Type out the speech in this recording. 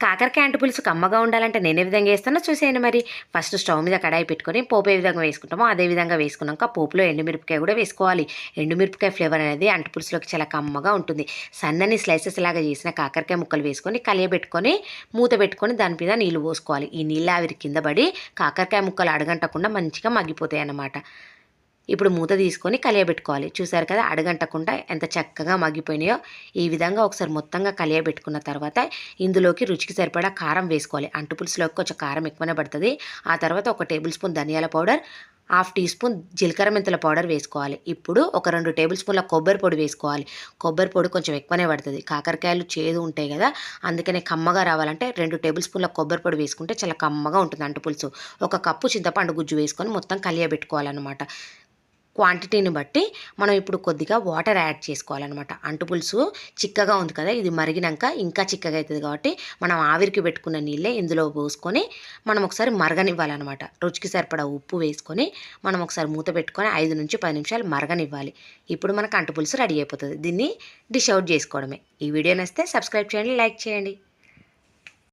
కాకరకాయ అంటు పులుసు కమ్మగా ఉండాలంటే నేను ఏ విధంగా వేస్తానో చూసేయండి మరి. ఫస్ట్ స్టవ్ మీద కడాయి పెట్టుకొని పోపు ఏ విధంగా వేసుకుంటామో అదే విధంగా వేసుకున్నాక పోపులో ఎండుమిరపకాయ కూడా వేసుకోవాలి. ఎండుమిరపకాయ ఫ్లేవర్ అనేది అంటు పులుసులోకి చాలా కమ్మగా ఉంటుంది. సన్నని స్లైసెస్ లాగా చేసిన కాకరకాయ ముక్కలు వేసుకొని కలియబెట్టుకొని మూత పెట్టుకొని దాని మీద నీళ్ళు పోసుకోవాలి. ఈ నీళ్ళు ఆవిరి కింద పడి కాకరకాయ ముక్కలు అడగంటకుండా మంచిగా మగ్గిపోతాయి అన్నమాట ఇప్పుడు మూత తీసుకొని కలియబెట్టుకోవాలి. చూసారు కదా అడగంటకుండా ఎంత చక్కగా మగ్గిపోయినాయో ఈ విధంగా ఒకసారి మొత్తంగా కలియబెట్టుకున్న తర్వాత ఇందులోకి రుచికి సరిపడా కారం వేసుకోవాలి. అంటు పులుసులోకి కొంచెం కారం ఎక్కువనే పడుతుంది. ఆ తర్వాత ఒక టేబుల్ స్పూన్ ధనియాల పౌడర్ హాఫ్ టీ స్పూన్ జీలకర్ర మెంతుల పౌడర్ వేసుకోవాలి. ఇప్పుడు ఒక రెండు టేబుల్ స్పూన్ల కొబ్బరి పొడి వేసుకోవాలి. కొబ్బరి పొడి కొంచెం ఎక్కువనే పడుతుంది. కాకరకాయలు చేదు ఉంటాయి కదా అందుకనే కమ్మగా రావాలంటే రెండు టేబుల్ స్పూన్ల కొబ్బరి పొడి వేసుకుంటే చాలా కమ్మగా ఉంటుంది అంటు పులుసు. ఒక కప్పు చింతపండు గుజ్జు వేసుకొని మొత్తం కలియబెట్టుకోవాలన్నమాట. క్వాంటిటీని బట్టి మనం ఇప్పుడు కొద్దిగా వాటర్ యాడ్ చేసుకోవాలన్నమాట. అంటు పులుసు చిక్కగా ఉంది కదా ఇది మరిగినాక ఇంకా చిక్కగా అవుతుంది కాబట్టి మనం ఆవిరికి పెట్టుకున్న నీళ్ళే ఇందులో పోసుకొని మనం ఒకసారి మరగనివ్వాలన్నమాట. రుచికి సరిపడా ఉప్పు వేసుకొని మనం ఒకసారి మూత పెట్టుకొని ఐదు నుంచి పది నిమిషాలు మరగనివ్వాలి. ఇప్పుడు మనకు అంటు పులుసు రెడీ అయిపోతుంది. దీన్ని డిష్ అవుట్ చేసుకోవడమే. ఈ వీడియో నచ్చితే సబ్స్క్రైబ్ చేయండి లైక్ చేయండి.